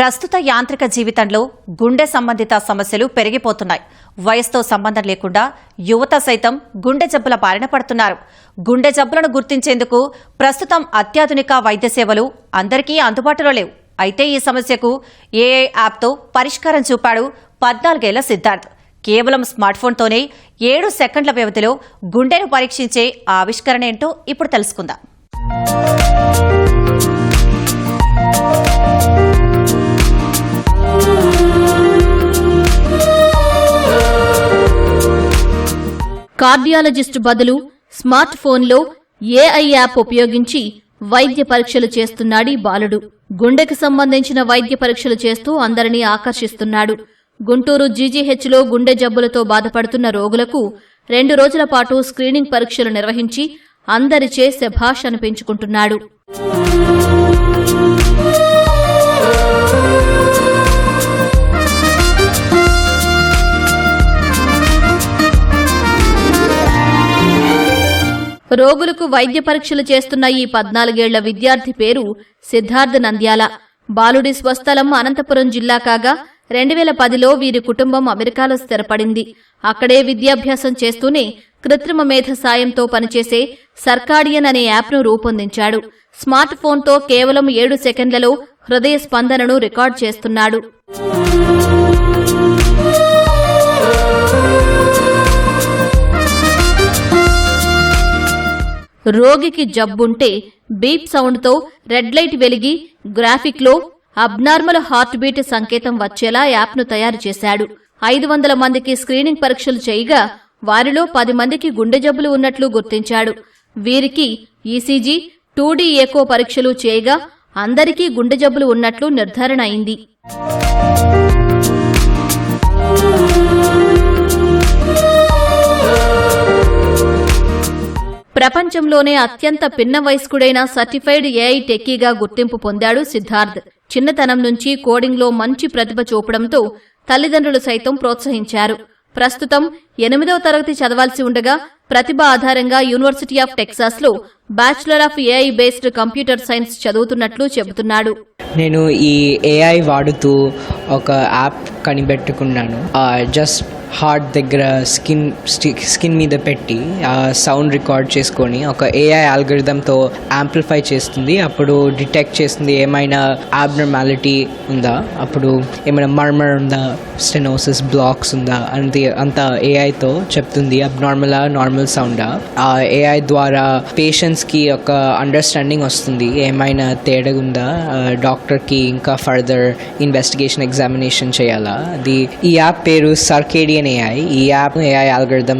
ప్రస్తుత యాంత్రిక జీవితంలో గుండె సంబంధిత సమస్యలు పెరిగిపోతున్నాయి. వయసుతో సంబంధం లేకుండా యువత సైతం గుండె జబ్బుల బారిన పడుతున్నారు. గుండె జబ్బులను గుర్తించేందుకు ప్రస్తుతం అత్యాధునిక వైద్య సేవలు అందరికీ అందుబాటులో లేవు. అయితే ఈ సమస్యకు ఏఐ యాప్తో పరిష్కారం చూపాడు పద్నాలుగేళ్ళ సిద్ధార్థ్. కేవలం స్మార్ట్ ఫోన్తోనే ఏడు సెకండ్ల వ్యవధిలో గుండెను పరీక్షించే ఆవిష్కరణ ఏంటో ఇప్పుడు తెలుసుకుందాం. కార్డియాలజిస్ట్ బదులు స్మార్ట్ ఫోన్లో ఏఐ యాప్ ఉపయోగించి వైద్య పరీక్షలు చేస్తున్నాడీ బాలుడు. గుండెకు సంబంధించిన వైద్య పరీక్షలు చేస్తూ అందరినీ ఆకర్షిస్తున్నాడు. గుంటూరు జీజీహెచ్లో గుండె జబ్బులతో బాధపడుతున్న రోగులకు రెండు రోజుల పాటు స్క్రీనింగ్ పరీక్షలు నిర్వహించి అందరిచే శభాష్ అనిపించుకుంటున్నాడు. రోగులకు వైద్య పరీక్షలు చేస్తున్న ఈ పద్నాలుగేళ్ళ విద్యార్థి పేరు సిద్ధార్థ్ నంద్యాల. బాలుడి స్వస్థలం అనంతపురం జిల్లా కాగా రెండు వేల పదిలో వీరి కుటుంబం అమెరికాలో స్థిరపడింది. అక్కడే విద్యాభ్యాసం చేస్తూనే కృత్రిమ మేధ సాయంతో పనిచేసే సర్కాడియన్ అనే యాప్ను రూపొందించాడు. స్మార్ట్ ఫోన్తో కేవలం ఏడు సెకండ్లలో హృదయ స్పందనను రికార్డ్ చేస్తున్నాడు. రోగికి జబ్బుంటే బీప్ సౌండ్తో రెడ్ లైట్ వెలిగి గ్రాఫిక్లో అబ్నార్మల్ హార్ట్ బీట్ సంకేతం వచ్చేలా యాప్ను తయారు చేశాడు. ఐదు వందల మందికి స్క్రీనింగ్ పరీక్షలు చేయగా వారిలో పది మందికి గుండె జబ్బులు ఉన్నట్లు గుర్తించాడు. వీరికి ఈసీజీ టూడీ ఏకో పరీక్షలు చేయగా అందరికీ గుండె జబ్బులు ఉన్నట్లు నిర్ధారణ అయింది. ప్రపంచంలోనే అత్యంత పిన్న వయస్కుడైన సర్టిఫైడ్ ఏఐ టెక్కీగా గుర్తింపు పొందాడు సిద్ధార్థ్. చిన్నతనం నుంచి కోడింగ్లో మంచి ప్రతిభ చూపడంతో తల్లిదండ్రులు సైతం ప్రోత్సహించారు. ప్రస్తుతం ఎనిమిదవ తరగతి చదవాల్సి ఉండగా ప్రతిభ ఆధారంగా university of టెక్సాస్లో bachelor of AI based computer science చదువుతున్నట్లు చెబుతున్నాడు. నేను ఈ ఏఐ వాడుతూ ఒక యాప్ కనిపెట్టుకున్నాను. జస్ట్ హార్ట్ దగ్గర స్కిన్ స్కిన్ మీద పెట్టి ఆ సౌండ్ రికార్డ్ చేసుకొని ఒక ఏఐ ఆల్గరిథంతో యాంప్లిఫై చేస్తుంది. అప్పుడు డిటెక్ట్ చేస్తుంది. ఏమైనా ఆబ్నర్మాలిటీ ఉందా? అప్పుడు ఏమైనా మర్మర్ ఉందా? స్టెనోసిస్ బ్లాక్స్ ఉందా? అంతే అంతా ఏఐతో చెప్తుంది. అబ్నార్మలా నార్మల్ సౌండా. ఆ ఏఐ ద్వారా పేషెంట్స్కి ఒక అండర్స్టాండింగ్ వస్తుంది. ఏమైనా తేడా ఉందా? డాక్టర్కి ఇంకా ఫర్దర్ ఇన్వెస్టిగేషన్ ఎగ్జామినేషన్ చేయాలా? అది ఈ యాప్ పేరు సర్కేడియన్ ఏఐ ఈ యాప్ ఏఐ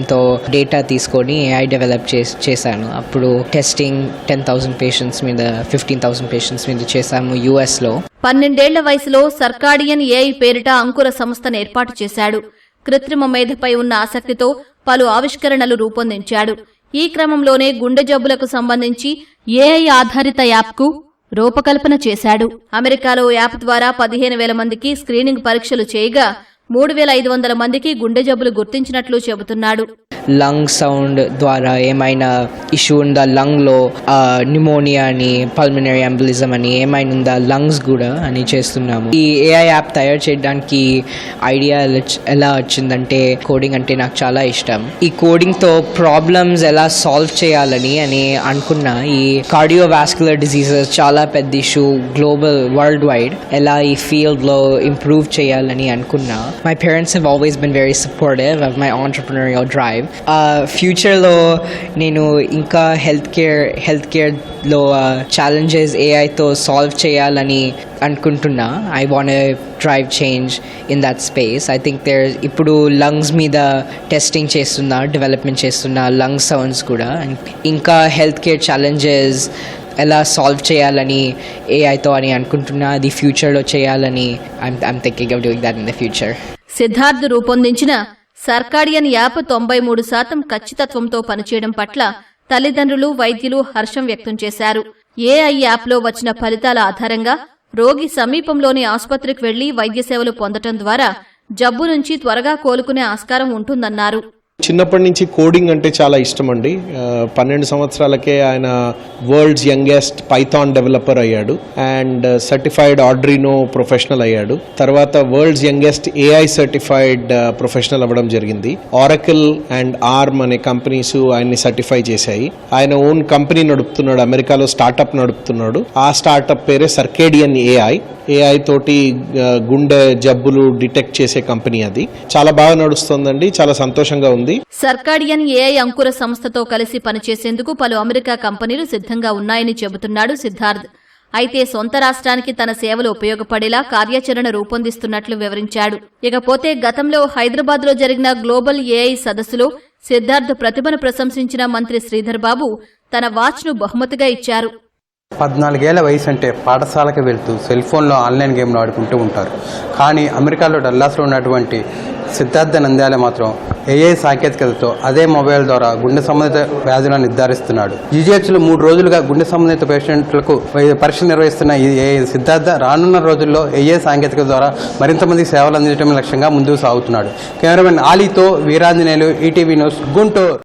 తో డేటా తీసుకొని ఏఐ డెవలప్ చేసి చేశాను. అప్పుడు టెస్టింగ్ టెన్ థౌసండ్ పేషెంట్స్ మీద ఫిఫ్టీన్ థౌసండ్ పేషెంట్స్ మీద చేశాము యూఎస్లో పన్నెండేళ్ళ వయసులో సర్కాడియన్ ఏఐ పేరిట అంకుర సంస్థను ఏర్పాటు చేశాడు. కృత్రిమ మేధపై ఉన్న ఆసక్తితో పలు ఆవిష్కరణలు రూపొందించాడు. ఈ క్రమంలోనే గుండె జబ్బులకు సంబంధించి ఏఐ ఆధారిత యాప్కు రూపకల్పన చేశాడు. అమెరికాలో యాప్ ద్వారా పదిహేను వేల మందికి స్క్రీనింగ్ పరీక్షలు చేయగా మూడు వేల ఐదు వందల మందికి గుండె జబ్బులు గుర్తించినట్లు చెబుతున్నాడు. లంగ్ సౌండ్ ద్వారా ఏమైనా ఇష్యూ ఉందా? లంగ్లో న్యూమోనియా అని పల్మినరీ అంబులిజం అని ఏమైనా ఉందా? లంగ్స్ కూడా అని చేస్తున్నాము. ఈ ఏఐ యాప్ తయారు చేయడానికి ఐడియా ఎలా వచ్చిందంటే కోడింగ్ అంటే నాకు చాలా ఇష్టం. ఈ కోడింగ్తో ప్రాబ్లమ్స్ ఎలా సాల్వ్ చేయాలని అని అనుకున్నా ఈ కార్డియోవాస్కులర్ డిసీజెస్ చాలా పెద్ద ఇష్యూ గ్లోబల్ వరల్డ్ వైడ్ ఎలా ఈ ఫీల్డ్లో ఇంప్రూవ్ చేయాలని అనుకున్నా my parents have always been very supportive of my entrepreneurial drive ఫ్యూచర్లో నేను ఇంకా హెల్త్ కేర్ హెల్త్ కేర్లో ఛాలెంజెస్ ఏఐతో సాల్వ్ చేయాలని అనుకుంటున్నా I want drive change in that space I think there ఇప్పుడు లంగ్స్ మీద టెస్టింగ్ చేస్తున్నా డెవలప్మెంట్ చేస్తున్నా లంగ్ సౌండ్స్ కూడా ఇంకా హెల్త్ కేర్ ఛాలెంజెస్ ఎలా సాల్వ్ చేయాలని ఏఐతో అని అనుకుంటున్నా అది ఫ్యూచర్లో చేయాలని I'm I'm thinking of doing that in the future Siddharth రూపొందించిన సర్కాడియన్ యాప్ తొంభై మూడు శాతం ఖచ్చితత్వంతో పనిచేయడం పట్ల తల్లిదండ్రులు వైద్యులు హర్షం వ్యక్తం చేశారు. ఏఐ యాప్లో వచ్చిన ఫలితాల ఆధారంగా రోగి సమీపంలోని ఆసుపత్రికి వెళ్ళి వైద్య సేవలు పొందటం ద్వారా జబ్బు నుంచి త్వరగా కోలుకునే ఆస్కారం ఉంటుందన్నారు. చిన్నప్పటి నుంచి కోడింగ్ అంటే చాలా ఇష్టం అండి పన్నెండు సంవత్సరాలకే ఆయన వరల్డ్స్ యంగెస్ట్ పైథాన్ డెవలపర్ అయ్యాడు. అండ్ సర్టిఫైడ్ ఆడ్రినో ప్రొఫెషనల్ అయ్యాడు. తర్వాత world's youngest AI certified professional అవ్వడం జరిగింది. ఆరకిల్ అండ్ ఆర్మ్ అనే కంపెనీస్ ఆయన్ని సర్టిఫై చేశాయి. ఆయన ఓన్ కంపెనీ నడుపుతున్నాడు. అమెరికాలో స్టార్టప్ నడుపుతున్నాడు. ఆ స్టార్టప్ పేరే సర్కేడియన్ ఏఐ ఏఐ తోటి uh, గుండె జబ్బులు డిటెక్ట్ చేసే కంపెనీ అది. చాలా బాగా నడుస్తుందండి. చాలా సంతోషంగా ఉంది. సర్కాడియన్ ఏఐ అంకుర సంస్థతో కలిసి పనిచేసేందుకు పలు అమెరికా కంపెనీలు సిద్ధంగా ఉన్నాయని చెబుతున్నాడు సిద్ధార్థ్. అయితే సొంత రాష్ట్రానికి తన సేవలు ఉపయోగపడేలా కార్యాచరణ రూపొందిస్తున్నట్లు వివరించాడు. ఇకపోతే గతంలో హైదరాబాద్లో జరిగిన గ్లోబల్ ఏఐ సదస్సులో సిద్ధార్థ్ ప్రతిభను ప్రశంసించిన మంత్రి శ్రీధర్ బాబు తన వాచ్ను బహుమతిగా ఇచ్చారు. పద్నాలుగేళ్ళ వయసు అంటే పాఠశాలకు వెళ్తూ సెల్ ఫోన్లో ఆన్లైన్ గేమ్లు ఆడుకుంటూ ఉంటారు. కానీ అమెరికాలో డల్లాస్లో ఉన్నటువంటి సిద్ధార్థ నంద్యాల మాత్రం ఏఐ సాంకేతికతతో అదే మొబైల్ ద్వారా గుండె సంబంధిత వ్యాధులను నిర్ధారిస్తున్నాడు. జీజీహెచ్లో మూడు రోజులుగా గుండె సంబంధిత పేషెంట్లకు పరీక్షలు నిర్వహిస్తున్న ఈ ఏఐ సిద్ధార్థ రానున్న రోజుల్లో ఏఐ సాంకేతికత ద్వారా మరింత మందికి సేవలు అందించడం లక్ష్యంగా ముందుకు సాగుతున్నాడు. కెమెరామెన్ ఆలీతో వీరాంజనేయులు ఈటీవీ న్యూస్ గుంటూరు.